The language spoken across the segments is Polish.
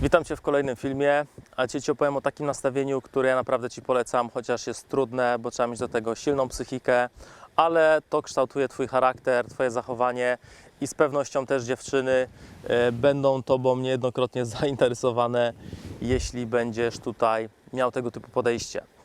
Witam Cię w kolejnym filmie, a Cię Ci opowiem o takim nastawieniu, które ja naprawdę Ci polecam, chociaż jest trudne, bo trzeba mieć do tego silną psychikę, ale to kształtuje Twój charakter, Twoje zachowanie i z pewnością też dziewczyny e, będą Tobą niejednokrotnie zainteresowane, jeśli będziesz tutaj miał tego typu podejście.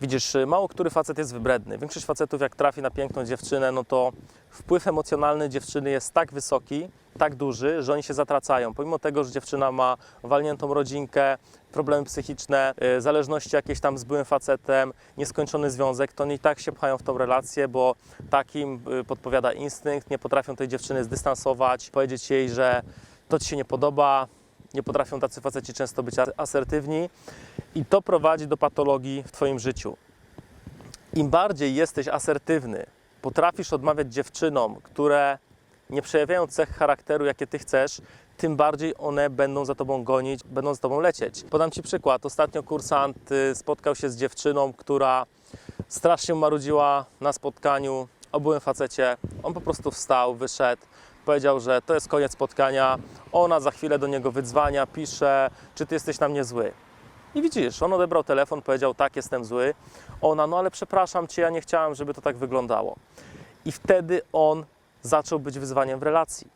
Widzisz, y, mało który facet jest wybredny. Większość facetów, jak trafi na piękną dziewczynę, no to wpływ emocjonalny dziewczyny jest tak wysoki, tak duży, że oni się zatracają. Pomimo tego, że dziewczyna ma walniętą rodzinkę, problemy psychiczne, y, zależności jakieś tam z byłym facetem, nieskończony związek, to oni i tak się pchają w tą relację, bo takim y, podpowiada instynkt, nie potrafią tej dziewczyny zdystansować, powiedzieć jej, że to ci się nie podoba, nie potrafią tacy faceci często być asertywni i to prowadzi do patologii w Twoim życiu. Im bardziej jesteś asertywny, potrafisz odmawiać dziewczynom, które nie przejawiają cech charakteru, jakie Ty chcesz, tym bardziej one będą za Tobą gonić, będą za Tobą lecieć. Podam Ci przykład. Ostatnio kursant y, spotkał się z dziewczyną, która strasznie marudziła na spotkaniu o byłym facecie. On po prostu wstał, wyszedł, powiedział, że to jest koniec spotkania. Ona za chwilę do niego wydzwania, pisze, czy ty jesteś na mnie zły. I widzisz, on odebrał telefon, powiedział, tak, jestem zły. Ona, no ale przepraszam cię, ja nie chciałam, żeby to tak wyglądało. I wtedy on zaczął być wyzwaniem w relacji.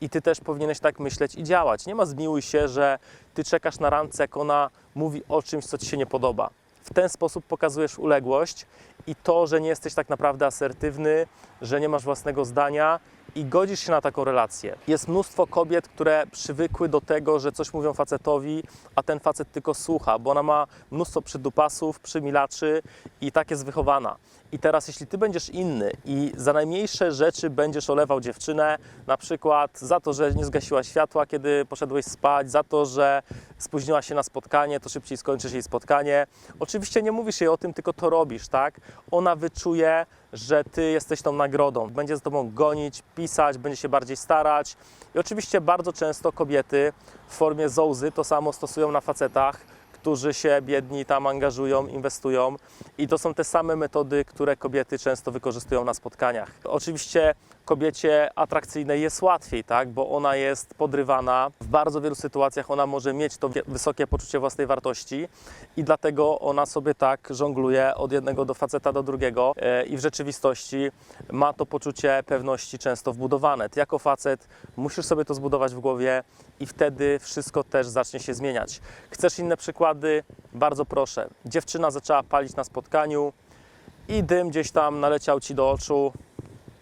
I ty też powinieneś tak myśleć i działać. Nie ma zmiłuj się, że ty czekasz na randce, jak ona mówi o czymś, co ci się nie podoba. W ten sposób pokazujesz uległość i to, że nie jesteś tak naprawdę asertywny, że nie masz własnego zdania i godzisz się na taką relację. Jest mnóstwo kobiet, które przywykły do tego, że coś mówią facetowi, a ten facet tylko słucha, bo ona ma mnóstwo przydupasów, przymilaczy i tak jest wychowana. I teraz, jeśli ty będziesz inny i za najmniejsze rzeczy będziesz olewał dziewczynę, na przykład za to, że nie zgasiła światła, kiedy poszedłeś spać, za to, że spóźniła się na spotkanie, to szybciej skończysz jej spotkanie. Oczywiście nie mówisz jej o tym, tylko to robisz, tak? Ona wyczuje, że ty jesteś tą nagrodą. Będzie z tobą gonić, pisać, będzie się bardziej starać. I oczywiście bardzo często kobiety w formie zołzy to samo stosują na facetach, którzy się biedni tam angażują, inwestują. I to są te same metody, które kobiety często wykorzystują na spotkaniach. Oczywiście kobiecie atrakcyjnej jest łatwiej, tak? bo ona jest podrywana. W bardzo wielu sytuacjach ona może mieć to wysokie poczucie własnej wartości i dlatego ona sobie tak żongluje od jednego do faceta do drugiego e, i w rzeczywistości ma to poczucie pewności często wbudowane. Ty jako facet musisz sobie to zbudować w głowie i wtedy wszystko też zacznie się zmieniać. Chcesz inne przykłady? Bardzo proszę. Dziewczyna zaczęła palić na spotkaniu i dym gdzieś tam naleciał ci do oczu.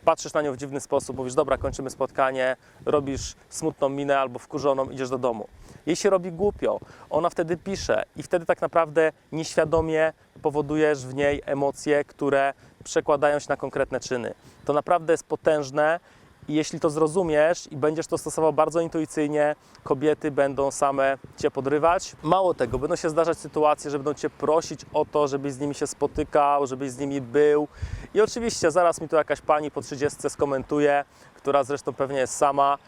Patrzysz na nią w dziwny sposób, mówisz, dobra, kończymy spotkanie, robisz smutną minę albo wkurzoną, idziesz do domu. Jej się robi głupio, ona wtedy pisze i wtedy tak naprawdę nieświadomie powodujesz w niej emocje, które przekładają się na konkretne czyny. To naprawdę jest potężne i jeśli to zrozumiesz i będziesz to stosował bardzo intuicyjnie, kobiety będą same cię podrywać. Mało tego, będą się zdarzać sytuacje, że będą cię prosić o to, żebyś z nimi się spotykał, żebyś z nimi był. I oczywiście zaraz mi tu jakaś pani po 30 skomentuje, która zresztą pewnie jest sama.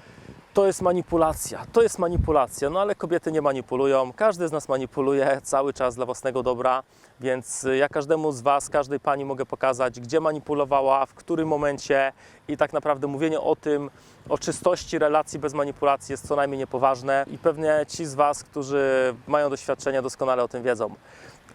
To jest manipulacja, to jest manipulacja, no ale kobiety nie manipulują, każdy z nas manipuluje cały czas dla własnego dobra, więc y, ja każdemu z Was, każdej pani mogę pokazać, gdzie manipulowała, w którym momencie i tak naprawdę mówienie o tym, o czystości relacji bez manipulacji jest co najmniej niepoważne i pewnie ci z Was, którzy mają doświadczenie, doskonale o tym wiedzą.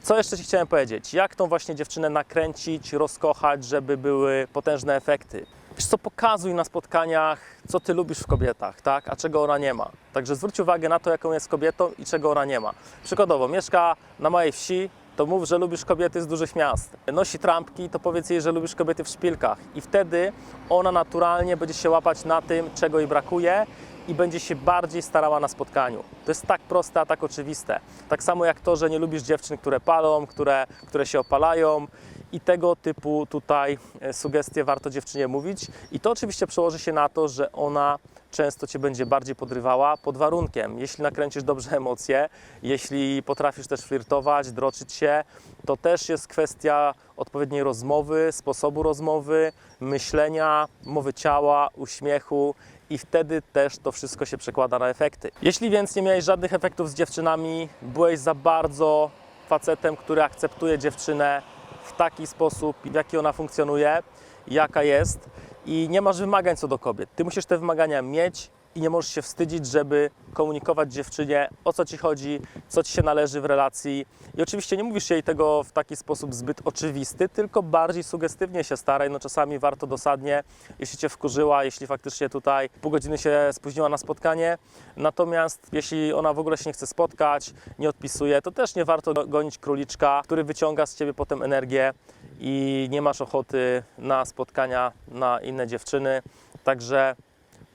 Co jeszcze Ci chciałem powiedzieć? Jak tą właśnie dziewczynę nakręcić, rozkochać, żeby były potężne efekty? Wiesz co, pokazuj na spotkaniach, co Ty lubisz w kobietach, tak? a czego ona nie ma. Także zwróć uwagę na to, jaką jest kobietą i czego ona nie ma. Przykładowo, mieszka na małej wsi, to mów, że lubisz kobiety z dużych miast. Nosi trampki, to powiedz jej, że lubisz kobiety w szpilkach. I wtedy ona naturalnie będzie się łapać na tym, czego jej brakuje i będzie się bardziej starała na spotkaniu. To jest tak proste, a tak oczywiste. Tak samo jak to, że nie lubisz dziewczyn, które palą, które, które się opalają i tego typu tutaj e, sugestie warto dziewczynie mówić. I to oczywiście przełoży się na to, że ona często Cię będzie bardziej podrywała pod warunkiem. Jeśli nakręcisz dobrze emocje, jeśli potrafisz też flirtować, droczyć się, to też jest kwestia odpowiedniej rozmowy, sposobu rozmowy, myślenia, mowy ciała, uśmiechu i wtedy też to wszystko się przekłada na efekty. Jeśli więc nie miałeś żadnych efektów z dziewczynami, byłeś za bardzo facetem, który akceptuje dziewczynę w taki sposób, w jaki ona funkcjonuje, jaka jest i nie masz wymagań co do kobiet. Ty musisz te wymagania mieć i nie możesz się wstydzić, żeby komunikować dziewczynie, o co ci chodzi, co ci się należy w relacji. I oczywiście nie mówisz jej tego w taki sposób zbyt oczywisty, tylko bardziej sugestywnie się staraj. No czasami warto dosadnie, jeśli cię wkurzyła, jeśli faktycznie tutaj pół godziny się spóźniła na spotkanie. Natomiast jeśli ona w ogóle się nie chce spotkać, nie odpisuje, to też nie warto gonić króliczka, który wyciąga z ciebie potem energię i nie masz ochoty na spotkania na inne dziewczyny. Także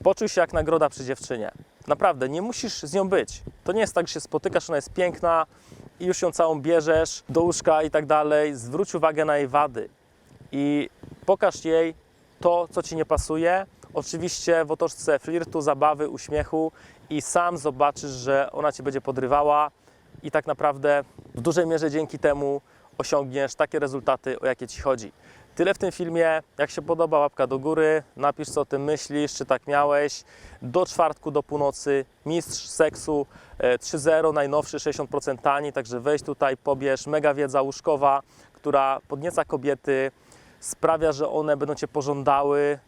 poczuj się jak nagroda przy dziewczynie. Naprawdę, nie musisz z nią być. To nie jest tak, że się spotykasz, ona jest piękna i już ją całą bierzesz do łóżka i tak dalej. Zwróć uwagę na jej wady i pokaż jej to, co ci nie pasuje. Oczywiście w otoczce flirtu, zabawy, uśmiechu i sam zobaczysz, że ona cię będzie podrywała i tak naprawdę w dużej mierze dzięki temu osiągniesz takie rezultaty, o jakie ci chodzi. Tyle w tym filmie. Jak się podoba, łapka do góry. Napisz, co o tym myślisz, czy tak miałeś. Do czwartku, do północy, mistrz seksu e, 3.0, najnowszy, 60% tani. Także weź tutaj, pobierz. Mega wiedza łóżkowa, która podnieca kobiety, sprawia, że one będą cię pożądały.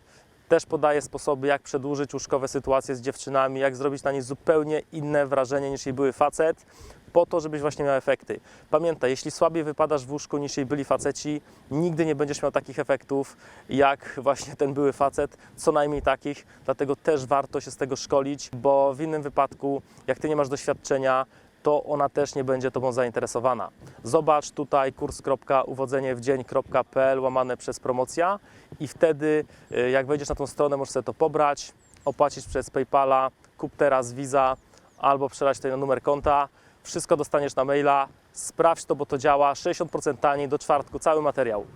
Też podaje sposoby, jak przedłużyć łóżkowe sytuacje z dziewczynami, jak zrobić na nich zupełnie inne wrażenie niż jej były facet, po to, żebyś właśnie miał efekty. Pamiętaj, jeśli słabiej wypadasz w łóżku niż jej byli faceci, nigdy nie będziesz miał takich efektów, jak właśnie ten były facet, co najmniej takich, dlatego też warto się z tego szkolić, bo w innym wypadku, jak ty nie masz doświadczenia, to ona też nie będzie Tobą zainteresowana. Zobacz tutaj kurs.uwodzeniewdzień.pl łamane przez promocja i wtedy y, jak wejdziesz na tą stronę, możesz sobie to pobrać, opłacić przez PayPala, kup teraz Visa albo przelać tutaj na numer konta. Wszystko dostaniesz na maila. Sprawdź to, bo to działa. 60% taniej do czwartku cały materiał.